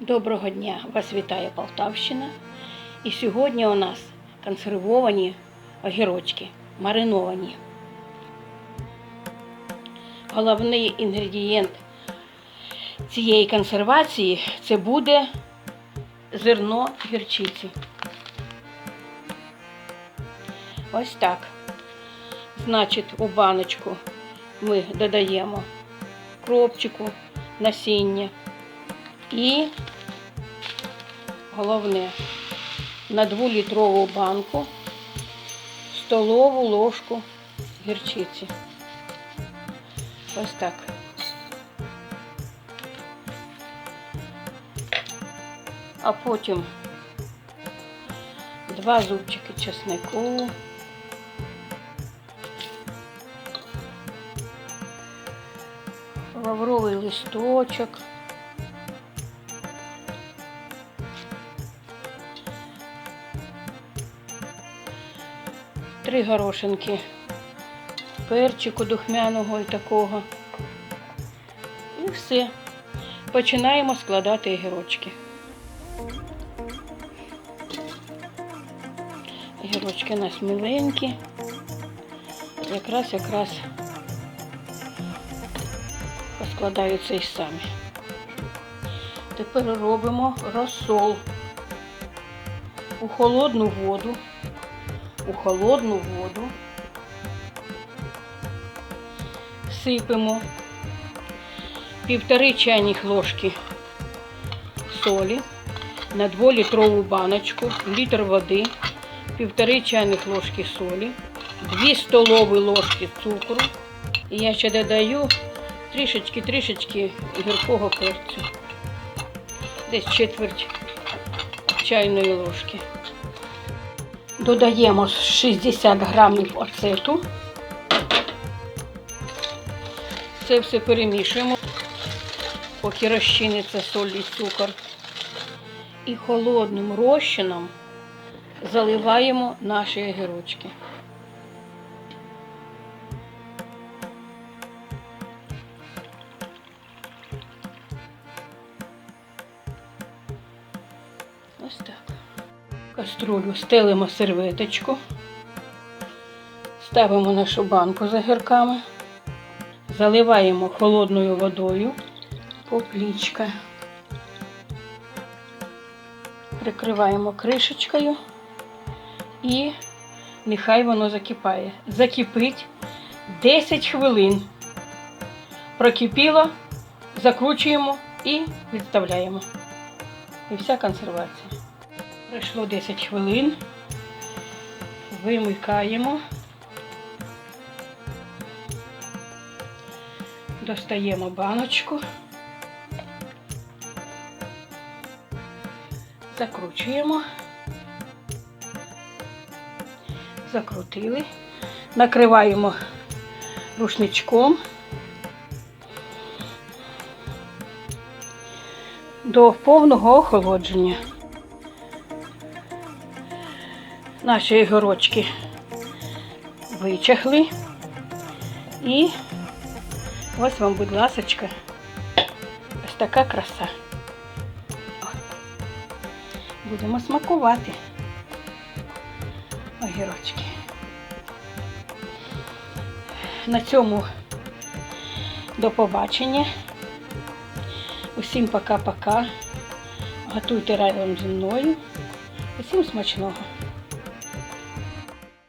Доброго дня! Вас вітає Полтавщина. І сьогодні у нас консервовані огірочки, мариновані. Головний інгредієнт цієї консервації це буде зерно гірчиці. Ось так. Значить, у баночку ми додаємо кропчику, насіння і головне на 2-літрову банку столову ложку гірчиці. Ось так. А потім два зубчики чеснику. Лавровий листочок. Три горошинки перчику духмяного і такого. І все. Починаємо складати огірочки. Огірочки у нас миленькі. Якраз якраз поскладаються і самі. Тепер робимо розсол у холодну воду, у холодну воду сипемо півтори чайних ложки солі на 2-літрову баночку, літр води, півтори чайних ложки солі, 2 столові ложки цукру. І я ще додаю трішечки-трішечки гіркого перцю. Десь четверть чайної ложки. Додаємо 60 грамів оцету. Це все перемішуємо, поки розчиниться соль і цукор. І холодним розчином заливаємо наші огірочки. Ось так. Каструлю стелимо серветочку, ставимо нашу банку з огірками, заливаємо холодною водою поплічка. Прикриваємо кришечкою і нехай воно закипає. Закипить 10 хвилин. Прокипіло, закручуємо і відставляємо. І вся консервація. Пройшло 10 хвилин. Вимикаємо. Достаємо баночку. Закручуємо. Закрутили. Накриваємо рушничком. До повного охолодження. Наші огірочки вичахли. І ось вам, будь ласочка, ось така краса. Будемо смакувати огірочки. На цьому до побачення. Усім пока-пока. Готуйте разом зі мною. Усім смачного.